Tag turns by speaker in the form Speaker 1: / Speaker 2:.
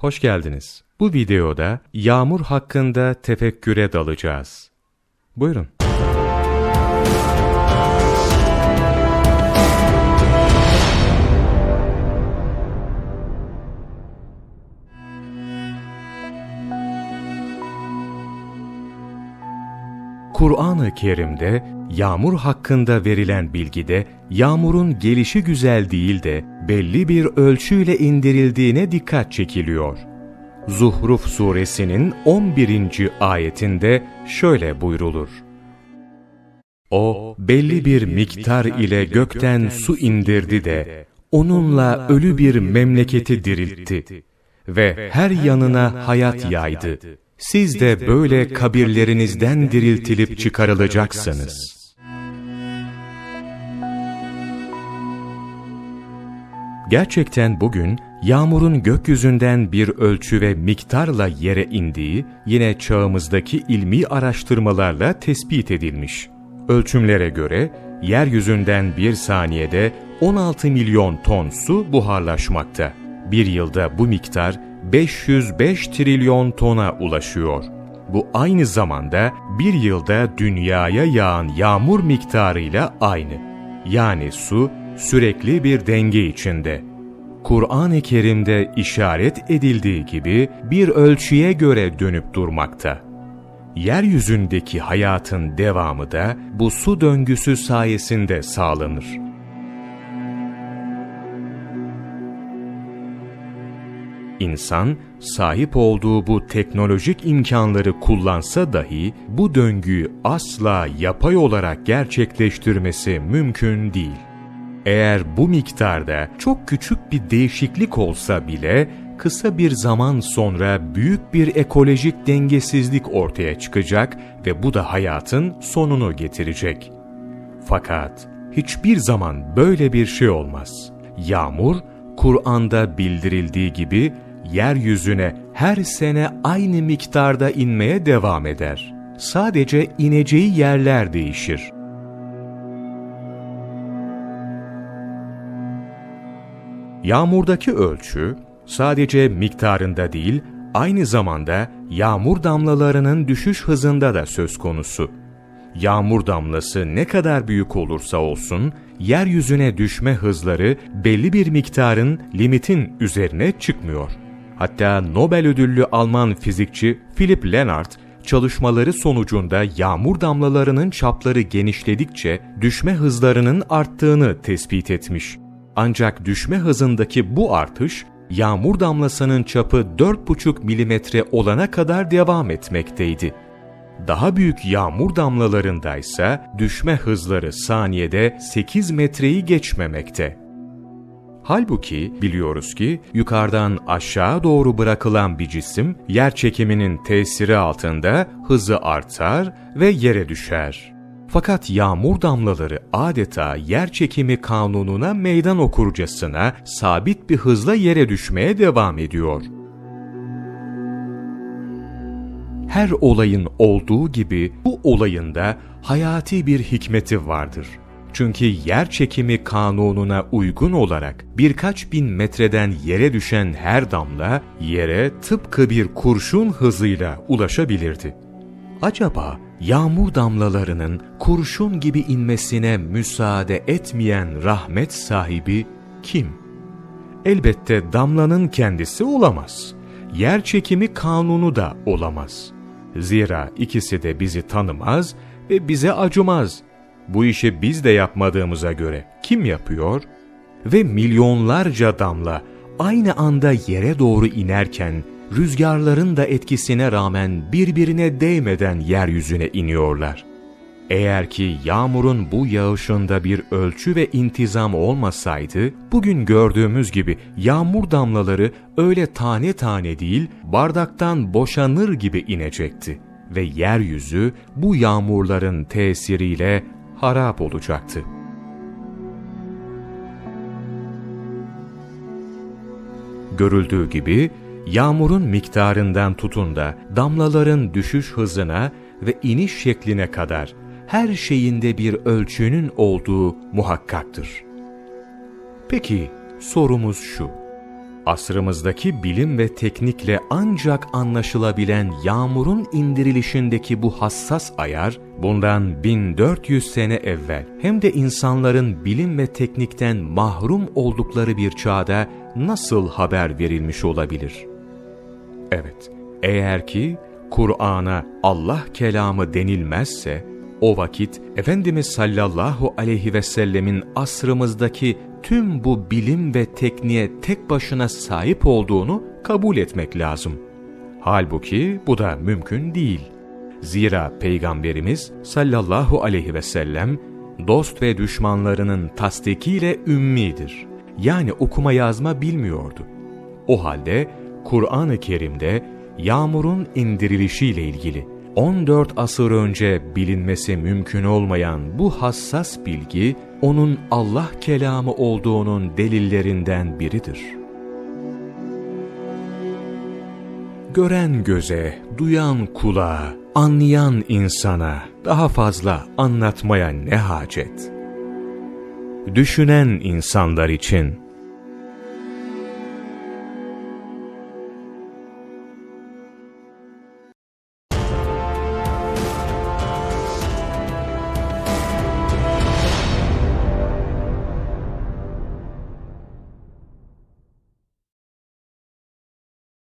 Speaker 1: Hoş geldiniz. Bu videoda yağmur hakkında tefekküre dalacağız. Buyurun. Kur'an-ı Kerim'de yağmur hakkında verilen bilgide yağmurun gelişi güzel değil de belli bir ölçüyle indirildiğine dikkat çekiliyor. Zuhruf suresinin 11. ayetinde şöyle buyrulur. O belli bir miktar ile gökten su indirdi de onunla ölü bir memleketi diriltti ve her yanına hayat yaydı. Siz de böyle kabirlerinizden diriltilip çıkarılacaksınız. Gerçekten bugün yağmurun gökyüzünden bir ölçü ve miktarla yere indiği yine çağımızdaki ilmi araştırmalarla tespit edilmiş. Ölçümlere göre yeryüzünden bir saniyede 16 milyon ton su buharlaşmakta. Bir yılda bu miktar 505 trilyon tona ulaşıyor. Bu aynı zamanda bir yılda dünyaya yağan yağmur miktarıyla aynı. Yani su sürekli bir denge içinde. Kur'an-ı Kerim'de işaret edildiği gibi bir ölçüye göre dönüp durmakta. Yeryüzündeki hayatın devamı da bu su döngüsü sayesinde sağlanır. İnsan, sahip olduğu bu teknolojik imkanları kullansa dahi bu döngüyü asla yapay olarak gerçekleştirmesi mümkün değil. Eğer bu miktarda çok küçük bir değişiklik olsa bile kısa bir zaman sonra büyük bir ekolojik dengesizlik ortaya çıkacak ve bu da hayatın sonunu getirecek. Fakat hiçbir zaman böyle bir şey olmaz. Yağmur, Kur'an'da bildirildiği gibi yeryüzüne her sene aynı miktarda inmeye devam eder. Sadece ineceği yerler değişir. Yağmurdaki ölçü sadece miktarında değil, aynı zamanda yağmur damlalarının düşüş hızında da söz konusu. Yağmur damlası ne kadar büyük olursa olsun, yeryüzüne düşme hızları belli bir miktarın limitin üzerine çıkmıyor. Hatta Nobel ödüllü Alman fizikçi Philip Lenard, çalışmaları sonucunda yağmur damlalarının çapları genişledikçe düşme hızlarının arttığını tespit etmiş. Ancak düşme hızındaki bu artış, yağmur damlasının çapı 4,5 milimetre olana kadar devam etmekteydi. Daha büyük yağmur damlalarındaysa düşme hızları saniyede 8 metreyi geçmemekte. Halbuki biliyoruz ki yukarıdan aşağı doğru bırakılan bir cisim yer çekiminin tesiri altında hızı artar ve yere düşer. Fakat yağmur damlaları adeta yer çekimi kanununa meydan okurcasına sabit bir hızla yere düşmeye devam ediyor. Her olayın olduğu gibi bu olayın da hayati bir hikmeti vardır. Çünkü yer çekimi kanununa uygun olarak birkaç bin metreden yere düşen her damla yere tıpkı bir kurşun hızıyla ulaşabilirdi. Acaba yağmur damlalarının kurşun gibi inmesine müsaade etmeyen rahmet sahibi kim? Elbette damlanın kendisi olamaz. Yer çekimi kanunu da olamaz. Zira ikisi de bizi tanımaz ve bize acımaz. Bu işi biz de yapmadığımıza göre kim yapıyor? Ve milyonlarca damla aynı anda yere doğru inerken rüzgarların da etkisine rağmen birbirine değmeden yeryüzüne iniyorlar. Eğer ki yağmurun bu yağışında bir ölçü ve intizam olmasaydı, bugün gördüğümüz gibi yağmur damlaları öyle tane tane değil, bardaktan boşanır gibi inecekti ve yeryüzü bu yağmurların tesiriyle harap olacaktı. Görüldüğü gibi yağmurun miktarından tutun da damlaların düşüş hızına ve iniş şekline kadar her şeyinde bir ölçünün olduğu muhakkaktır. Peki sorumuz şu. Asrımızdaki bilim ve teknikle ancak anlaşılabilen yağmurun indirilişindeki bu hassas ayar, bundan 1400 sene evvel hem de insanların bilim ve teknikten mahrum oldukları bir çağda nasıl haber verilmiş olabilir? Evet, eğer ki Kur'an'a Allah kelamı denilmezse, o vakit Efendimiz sallallahu aleyhi ve sellemin asrımızdaki tüm bu bilim ve tekniğe tek başına sahip olduğunu kabul etmek lazım. Halbuki bu da mümkün değil. Zira Peygamberimiz sallallahu aleyhi ve sellem dost ve düşmanlarının tasdikiyle ümmidir. Yani okuma yazma bilmiyordu. O halde Kur'an-ı Kerim'de yağmurun indirilişiyle ilgili 14 asır önce bilinmesi mümkün olmayan bu hassas bilgi, onun Allah kelamı olduğunun delillerinden biridir. Gören göze, duyan kulağa, anlayan insana daha fazla anlatmaya ne hacet? Düşünen insanlar için